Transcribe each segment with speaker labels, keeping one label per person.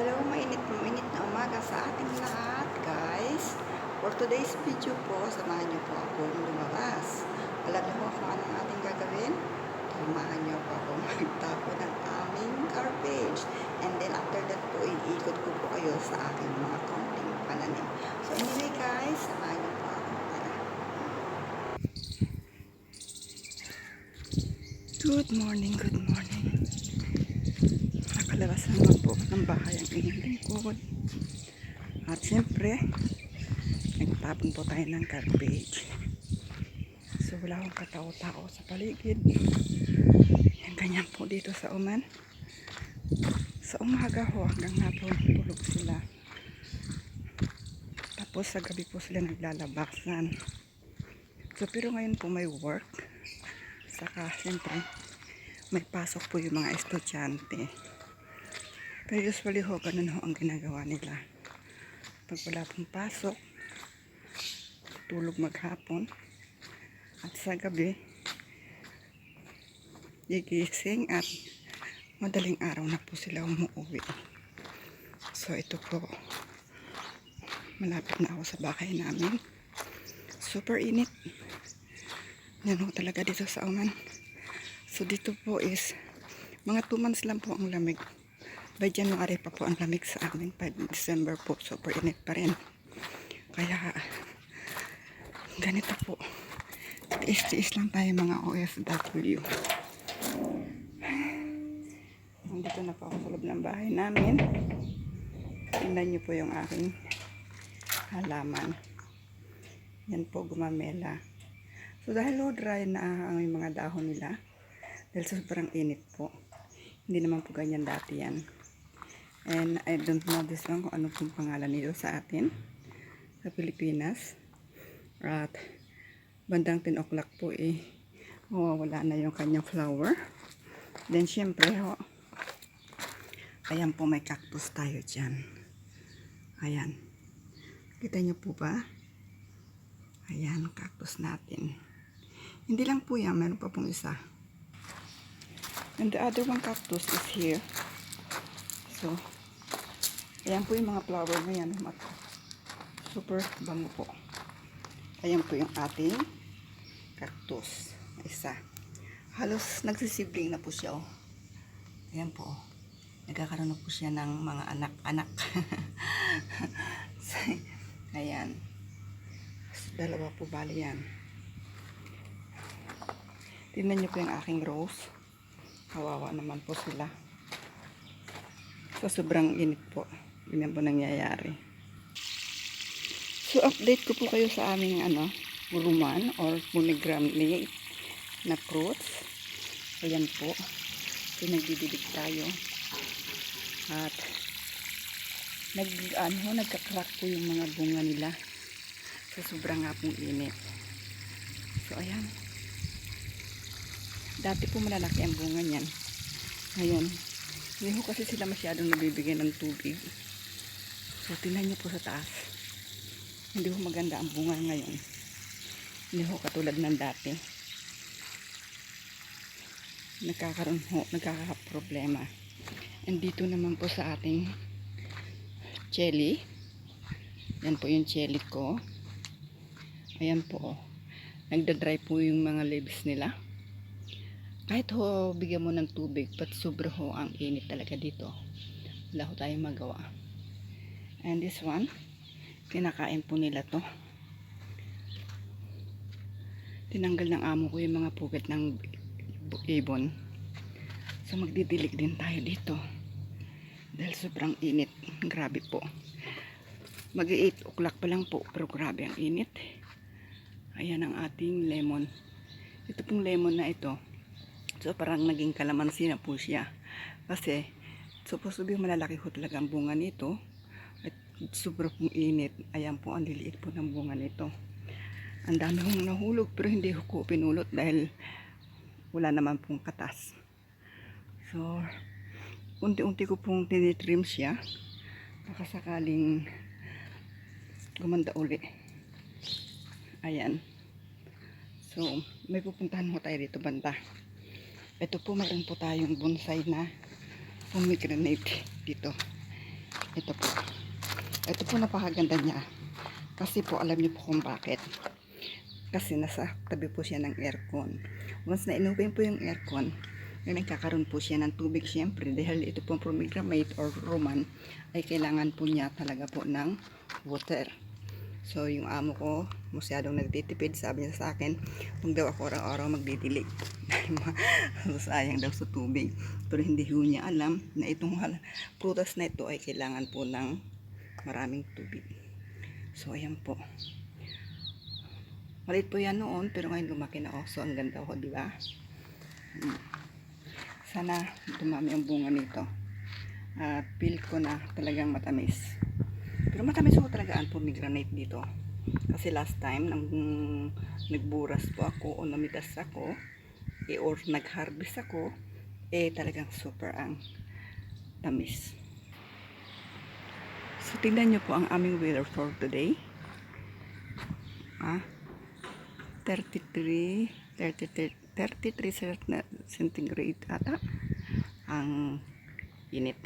Speaker 1: Hello, mainit mainit na umaga sa ating lahat, guys. For today's video po, samahan niyo po akong lumabas. Alam niyo po kung anong ating gagawin? Samahan niyo po ako magtapo ng aming garbage. And then after that po, iikot ko po kayo sa aking mga konting pananim. So anyway guys, samahan niyo po ako. Tara. Good morning, good morning. Naman po ng bahay ang inyong lingkod. At siyempre, nagtapon po tayo ng garbage. So wala akong katao-tao sa paligid. Yan ganyan po dito sa Oman. Sa umaga ho hanggang hapon tulog sila. Tapos sa gabi po sila naglalabasan. So pero ngayon po may work. Saka siyempre may pasok po yung mga estudyante. Pero usually ho, ganun ho ang ginagawa nila. Pag wala pong pasok, tulog maghapon, at sa gabi, gigising at madaling araw na po sila umuwi. So ito po, malapit na ako sa bahay namin. Super init. Yan ho talaga dito sa Oman. So dito po is, mga 2 months lang po ang lamig. By January pa po ang lamig sa amin. By December po, super init pa rin. Kaya, ganito po. Tiis-tiis lang tayo mga OFW. Nandito na po ako sa loob ng bahay namin. Tingnan niyo po yung aking halaman. Yan po, gumamela. So, dahil low dry na ang mga dahon nila, dahil sobrang init po, hindi naman po ganyan dati yan. And I don't know this one kung ano pong pangalan nito sa atin, sa Pilipinas. At bandang 10 o'clock po eh, mawawala na yung kanyang flower. Then, syempre, ho, ayan po may cactus tayo dyan. Ayan. Kita niyo po ba? Ayan, cactus natin. Hindi lang po yan, meron pa pong isa. And the other one cactus is here. So, ayan po yung mga flower na yan. Super bango po. Ayan po yung ating cactus. Isa. Halos nagsisibling na po siya. Oh. Ayan po. oh. Nagkakaroon na po siya ng mga anak-anak. ayan. Dalawa po bali yan. Tingnan niyo po yung aking rose. Kawawa naman po sila. So, sobrang init po. Ganyan po nangyayari. So, update ko po kayo sa aming ano, ruman or pomegranate na fruits. Ayan po. So, tayo. At, nag, ano, nagkakrak po yung mga bunga nila. So, sobrang nga pong init. So, ayan. Dati po malalaki ang bunga niyan. Ngayon, hindi ho kasi sila masyadong nabibigyan ng tubig. So, tingnan niyo po sa taas. Hindi ho maganda ang bunga ngayon. Hindi ho katulad ng dati. Nagkakaroon ho, nagkakaproblema. And dito naman po sa ating jelly. Yan po yung jelly ko. Ayan po. Oh. Nagda-dry po yung mga leaves nila. Kahit ho, bigyan mo ng tubig, pat sobra ho ang init talaga dito. Wala ho tayong magawa. And this one, kinakain po nila to. Tinanggal ng amo ko yung mga pugat ng ibon. So magdidilig din tayo dito. Dahil sobrang init. Grabe po. Mag 8 o'clock pa lang po. Pero grabe ang init. Ayan ang ating lemon. Ito pong lemon na ito. So parang naging kalamansi na po siya. Kasi supposed to be malalaki ho talaga ang bunga nito. At sobrang pong init. Ayan po ang liliit po ng bunga nito. Ang dami hong nahulog pero hindi ko pinulot dahil wala naman pong katas. So, unti-unti ko pong tinitrim siya. Baka sakaling gumanda uli. Ayan. So, may pupuntahan mo tayo dito banda. Ito po meron po tayong bonsai na pomegranate dito. ito po. Ito po napakaganda niya. Kasi po alam niyo po kung bakit. Kasi nasa tabi po siya ng aircon. Once na inopen po yung aircon, ay nagkakaroon po siya ng tubig syempre dahil ito pong pomegranate or roman ay kailangan po niya talaga po ng water. So, yung amo ko, masyadong nagtitipid, sabi niya sa akin, kung daw ako araw-araw magdidilig. Sayang daw sa tubig. Pero hindi ho niya alam na itong prutas na ito ay kailangan po ng maraming tubig. So, ayan po. Malit po yan noon, pero ngayon lumaki na ako. So, ang ganda ko, di ba? Hmm. Sana dumami ang bunga nito. At feel ko na talagang matamis. Pero matamis ko talaga ang pomegranate dito. Kasi last time, nang nagburas po ako o namitas ako, eh, or nag-harvest ako, eh talagang super ang tamis. So, tingnan nyo po ang aming weather for today. Ah, 33, 33, 33 cent- centigrade ata ang init.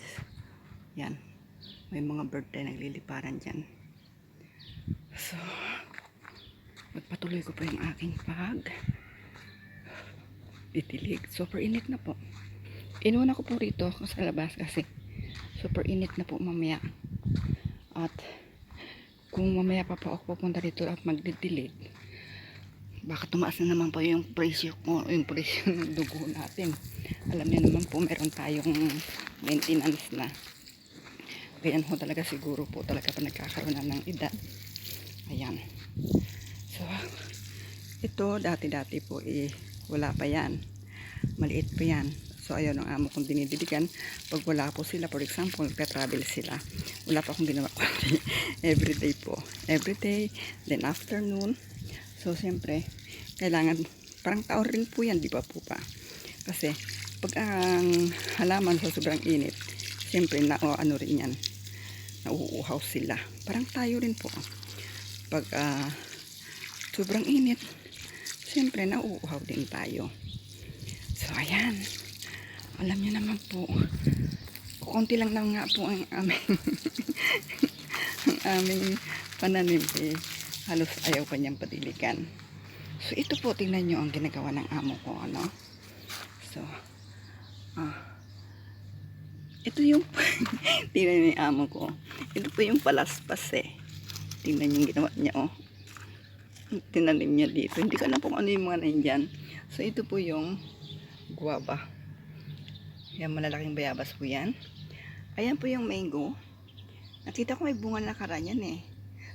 Speaker 1: Yan. May mga bird tayo nagliliparan dyan. So, magpatuloy ko pa yung aking pag titilig. Super init na po. Inuwan ako po rito sa labas kasi super init na po mamaya. At kung mamaya pa pa ako pupunta dito at magdidilig, baka tumaas na naman po yung presyo ko, yung presyo ng dugo natin. Alam niyo naman po, meron tayong maintenance na. Ganyan ho talaga siguro po talaga pa nagkakaroon na ng edad. Ayan. So, ito dati-dati po eh, wala pa yan. Maliit pa yan. So, ayun ang amo kong dinididigan. Pag wala po sila, for example, nagka-travel sila. Wala pa akong ginawa kundi everyday po. Everyday, then afternoon. So, siyempre, kailangan, parang taon rin po yan, di ba po pa? Kasi, pag ang halaman sa sobrang init, siyempre, na, o, ano rin yan, nauuhaw sila. Parang tayo rin po. Pag ah, sobrang init, siyempre, nauuhaw din tayo. So, ayan. Alam niyo naman po, konti lang lang nga po ang aming ang aming pananim eh, halos ayaw pa niyang patilikan. So, ito po, tingnan nyo ang ginagawa ng amo ko, ano? So, ah, ito yung, tingnan niyo yung amo ko. Ito po yung palaspas eh. Tingnan niyo yung ginawa niya, oh. Tinanim niya dito. Hindi ko alam kung ano yung mga nandyan. So, ito po yung guava. Yan, malalaking bayabas po yan. Ayan po yung mango. Nakita ko may bunga na nakaraan yan eh.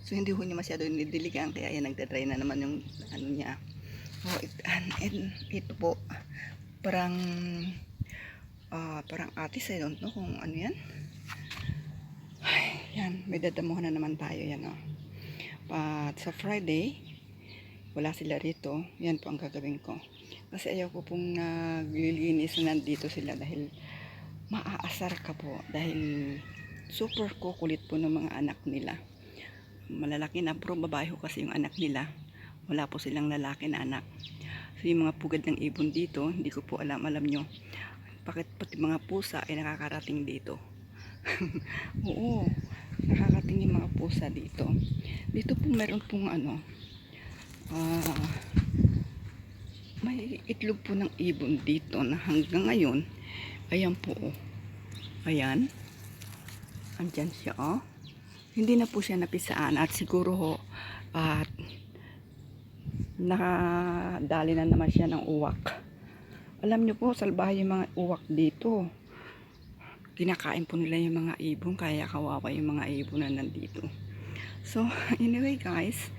Speaker 1: So, hindi ko niya masyado nidiligan. Kaya yan, nagdadry na naman yung ano niya. Oh, it, an- and, ito po, parang, ah, parang atis, I don't know kung ano yan. Ay, yan, may dadamuhan na naman tayo yan, oh. At sa Friday, wala sila rito. Yan po ang gagawin ko. Kasi ayaw ko pong naglilinis na nandito sila dahil maaasar ka po. Dahil super kukulit po ng mga anak nila. Malalaki na, pero babae ho kasi yung anak nila. Wala po silang lalaki na anak. So yung mga pugad ng ibon dito, hindi ko po alam, alam nyo. Bakit pati mga pusa ay nakakarating dito. Oo, nakakarating yung mga pusa dito. Dito po meron pong ano, ah, may itlog po ng ibon dito na hanggang ngayon, ayan po, oh. ayan, andyan siya, oh. Hindi na po siya napisaan at siguro ho, at nakadali na naman siya ng uwak. Alam niyo po, salbahe yung mga uwak dito. Kinakain po nila yung mga ibon, kaya kawawa yung mga ibon na nandito. So, anyway guys,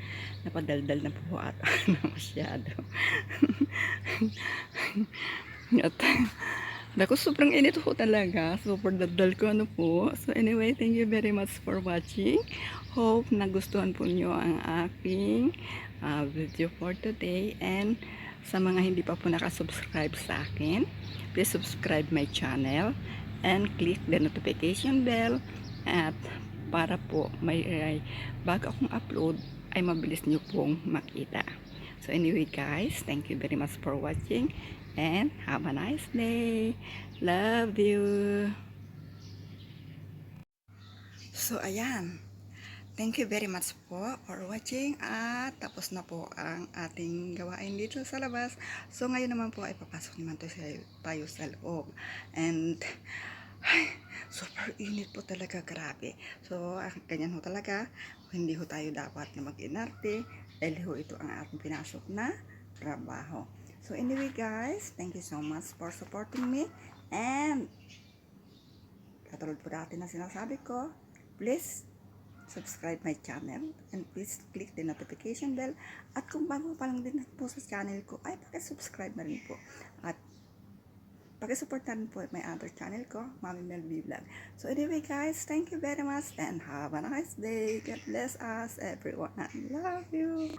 Speaker 1: napadaldal na po ata na masyado. At, Naku, sobrang init po talaga. Super daldal ko ano po. So anyway, thank you very much for watching. Hope nagustuhan po nyo ang aking uh, video for today. And sa mga hindi pa po nakasubscribe sa akin, please subscribe my channel and click the notification bell at para po may ay, bago akong upload ay mabilis nyo pong makita. So anyway guys, thank you very much for watching and have a nice day. Love you. So, ayan. Thank you very much po for watching at tapos na po ang ating gawain dito sa labas. So, ngayon naman po ay papasok naman to sa, tayo sa loob. And, ay, super init po talaga, grabe. So, ah, ganyan ho talaga. Hindi ho tayo dapat na mag-inarte dahil ho ito ang ating pinasok na trabaho. So, anyway guys, thank you so much for supporting me. And, katulad po dati na sinasabi ko, please subscribe my channel and please click the notification bell at kung bago pa lang din po sa channel ko ay pakisubscribe na rin po at rin po my other channel ko Mami Mel V Vlog. So anyway guys thank you very much and have a nice day. God bless us everyone. I love you